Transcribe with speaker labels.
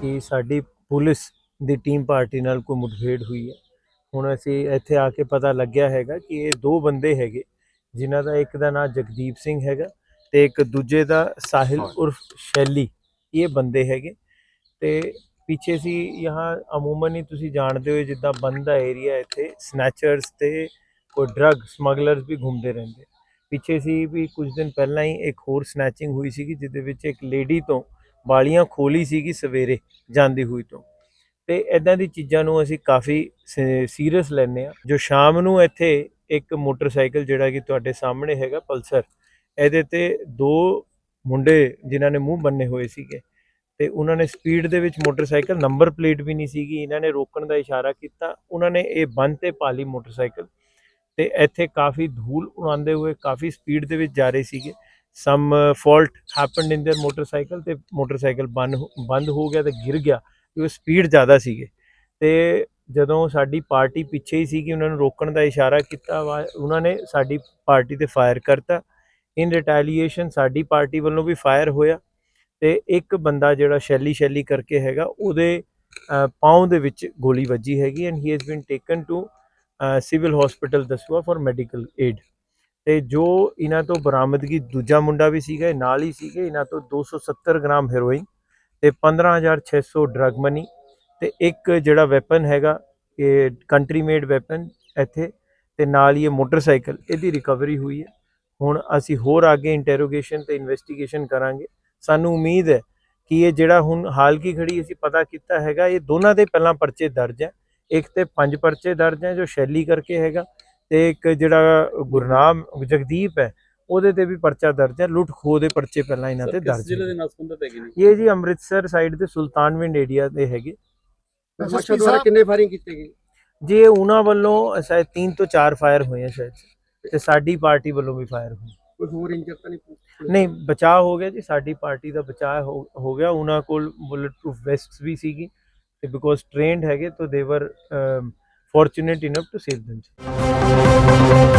Speaker 1: ਕਿ ਸਾਡੀ ਪੁਲਿਸ ਦੀ team party ਨਾਲ ਕੋਈ ਮੁਠਭੇੜ ਹੋਈ ਹੈ। ਹੁਣ ਅਸੀਂ ਇੱਥੇ ਆ ਕੇ ਪਤਾ ਲੱਗਿਆ ਹੈਗਾ ਕਿ ਇਹ ਦੋ ਬੰਦੇ ਹੈਗੇ ਜਿਨ੍ਹਾਂ ਦਾ ਇੱਕ ਦਾ ਨਾਮ ਜਗਦੀਪ ਸਿੰਘ ਹੈਗਾ ਤੇ ਇੱਕ ਦੂਜੇ ਦਾ ਸਾਹਿਲ ਉਰਫ ਸ਼ੈਲੀ ਇਹ ਬੰਦੇ ਹੈਗੇ। ਤੇ ਪਿੱਛੇ ਸੀ ਯਹਾਂ ਅਮੂਮਨ ਹੀ ਤੁਸੀਂ ਜਾਣਦੇ ਹੋ ਜਿੱਦਾਂ ਬੰਦ ਦਾ ਏਰੀਆ ਇੱਥੇ ਸਨੈਚਰਸ ਤੇ ਕੋਈ ਡਰੱਗ ਸਮਗਲਰਸ ਵੀ ਘੁੰਮਦੇ ਰਹਿੰਦੇ। ਪਿੱਛੇ ਸੀ ਵੀ ਕੁਝ ਦਿਨ ਪਹਿਲਾਂ ਹੀ ਇੱਕ ਹੋਰ ਸਨੈਚਿੰਗ ਹੋਈ ਸੀਗੀ ਜਿਹਦੇ ਵਿੱਚ ਇੱਕ ਲੇਡੀ ਤੋਂ ਵਾਲੀਆਂ ਖੋਲੀ ਸੀਗੀ ਸਵੇਰੇ ਜਾਂਦੀ ਹੋਈ ਤੋਂ। ਤੇ ਇਦਾਂ ਦੀ ਚੀਜ਼ਾਂ ਨੂੰ ਅਸੀਂ ਕਾਫੀ ਸੀਰੀਅਸ ਲੈਂਦੇ ਆ ਜੋ ਸ਼ਾਮ ਨੂੰ ਇੱਥੇ ਇੱਕ ਮੋਟਰਸਾਈਕਲ ਜਿਹੜਾ ਕਿ ਤੁਹਾਡੇ ਸਾਹਮਣੇ ਹੈਗਾ, ਪਲਸਰ, ਇਹਦੇ ਤੇ ਦੋ ਮੁੰਡੇ ਜਿਨ੍ਹਾਂ ਨੇ ਮੂੰਹ ਬੰਨੇ ਹੋਏ ਸੀਗੇ ਤੇ ਉਹਨਾਂ ਨੇ ਸਪੀਡ ਦੇ ਵਿੱਚ ਮੋਟਰਸਾਈਕਲ, ਨੰਬਰ ਪਲੇਟ ਵੀ ਨਹੀਂ ਸੀਗੀ, ਇਹਨਾਂ ਨੇ ਰੋਕਣ ਦਾ ਇਸ਼ਾਰਾ ਕੀਤਾ, ਉਹਨਾਂ ਨੇ ਇਹ ਬੰਦ ਤੇ ਪਾਲੀ ਮੋਟਰਸਾਈਕਲ ਤੇ ਇੱਥੇ ਕਾਫੀ ਧੂਲ ਉਡਾਉਂਦੇ ਹੋਏ ਕਾਫੀ ਸਪੀਡ ਦੇ ਵਿੱਚ ਜਾ ਰਹੇ ਸੀਗੇ। Some fault happened in there motorcycle ਤੇ ਮੋਟਰਸਾਈਕਲ ਬੰਦ ਬੰਦ ਹੋ ਗਿਆ ਤੇ ਗਿਰ ਗਿਆ ਕਿਉਂਕਿ ਸਪੀਡ ਜ਼ਿਆਦਾ ਸੀਗੇ। ਤੇ ਜਦੋਂ ਸਾਡੀ ਪਾਰਟੀ ਪਿੱਛੇ ਹੀ ਸੀਗੀ, ਉਹਨਾਂ ਨੂੰ ਰੋਕਣ ਦਾ ਇਸ਼ਾਰਾ ਕੀਤਾ ਉਹਨਾਂ ਨੇ ਸਾਡੀ ਪਾਰਟੀ ਤੇ ਫਾਇਰ ਕਰਤਾ। ਇਨ ਰਿਟੈਲੀਏਸ਼ਨ ਸਾਡੀ ਪਾਰਟੀ ਵੱਲੋਂ ਵੀ ਫਾਇਰ ਹੋਇਆ ਤੇ ਇੱਕ ਬੰਦਾ ਜਿਹੜਾ ਸ਼ੈਲੀ ਸ਼ੈਲੀ ਕਰਕੇ ਹੈਗਾ, ਉਹਦੇ ਪਾਉਂ ਦੇ ਵਿੱਚ ਗੋਲੀ ਵੱਜੀ ਹੈਗੀ and he has been taken to civil hospital ਦਸਵਾ for medical aid ਤੇ ਜੋ ਇਹਨਾਂ ਤੋਂ ਬਰਾਮਦਗੀ ਦੂਜਾ ਮੁੰਡਾ ਵੀ ਸੀਗਾ, ਇਹ ਨਾਲ ਹੀ ਸੀਗੇ, ਇਹਨਾਂ ਤੋਂ 270 ਗ੍ਰਾਮ ਹੈਰੋਇਨ ਤੇ 15600 ਡਰਗ ਮਨੀ ਤੇ ਇੱਕ ਜਿਹੜਾ ਵੈਪਨ ਹੈਗਾ, ਇਹ ਕੰਟਰੀ ਮੇਡ ਵੈਪਨ ਇੱਥੇ ਤੇ ਨਾਲ ਹੀ ਇਹ ਮੋਟਰਸਾਈਕਲ, ਇਹਦੀ ਰਿਕਵਰੀ ਹੋਈ ਹੈ। ਹੁਣ ਅਸੀਂ ਹੋਰ ਅੱਗੇ ਇੰਟਰੋਗੇਸ਼ਨ ਤੇ ਇਨਵੈਸਟੀਗੇਸ਼ਨ ਕਰਾਂਗੇ। ਸਾਨੂੰ ਉਮੀਦ ਹੈ ਕਿ ਇਹ ਜਿਹੜਾ ਹੁਣ ਹਾਲ ਕੀ ਖੜੀ ਅਸੀਂ ਪਤਾ ਕੀਤਾ ਹੈਗਾ, ਇਹ ਦੋਨਾਂ ਦੇ ਪਹਿਲਾਂ ਪਰਚੇ ਦਰਜ ਹੈ। ਇੱਕ ਤੇ ਪੰਜ ਪਰਚੇ ਦਰਜ ਹੈ, ਜੋ ਸ਼ੈਲੀ ਕਰਕੇ ਹੈਗਾ ਤੇ ਇੱਕ ਜਿਹੜਾ ਗੁਰਨਾਮ ਜਗਦੀਪ ਹੈ ਉਹਦੇ ਤੇ ਵੀ ਪਰਚਾ ਦਰਜ ਹੈ ਲੁੱਟ ਖੋਹ ਦੇ ਪਰਚੇ ਪਹਿਲਾਂ ਇਹਨਾਂ ਤੇ ਦਰਜ
Speaker 2: ਜ਼ਿਲ੍ਹੇ ਦੇ ਨਾਲ ਸੰਬੰਧਿਤ ਹੈਗੇ ਨੇ?
Speaker 1: ਇਹ ਜੀ ਅੰਮ੍ਰਿਤਸਰ ਸਾਈਡ ਦੇ ਸੁਲਤਾਨਵਿੰਡ ਏਰੀਆ ਦੇ ਹੈਗੇ।
Speaker 3: ਦੁਆਰਾ ਕਿੰਨੇ ਫਾਇਰਿੰਗ ਕੀਤੀ ਗਈ
Speaker 1: ਜੇ ਉਹਨਾਂ ਵੱਲੋਂ ਸ਼ਾਇਦ 3 ਤੋਂ 4 ਫਾਇਰ ਹੋਏ ਆ ਸ਼ਾਇਦ। ਤੇ ਸਾਡੀ ਪਾਰਟੀ ਵੱਲੋਂ ਵੀ ਫਾਇਰ ਹੋਏ।
Speaker 3: ਕੋਈ ਹੋਰ ਇੰਜਰ ਤਾਂ ਨਹੀਂ
Speaker 1: ਨਹੀਂ ਬਚਾਅ ਹੋ ਗਿਆ ਜੀ ਸਾਡੀ ਪਾਰਟੀ ਦਾ ਬਚਾਅ ਹੋ ਗਿਆ। ਉਹਨਾਂ ਕੋਲ ਬੁਲਟ ਪ੍ਰੂਫ ਵੈਸਟਸ ਵੀ ਸੀਗੀ। ਤੇ ਬਿਕੋਜ਼ ਟ੍ਰੇਨਡ ਹੈਗੇ ਤਾਂ ਦੇ fortunate enough to save themselves.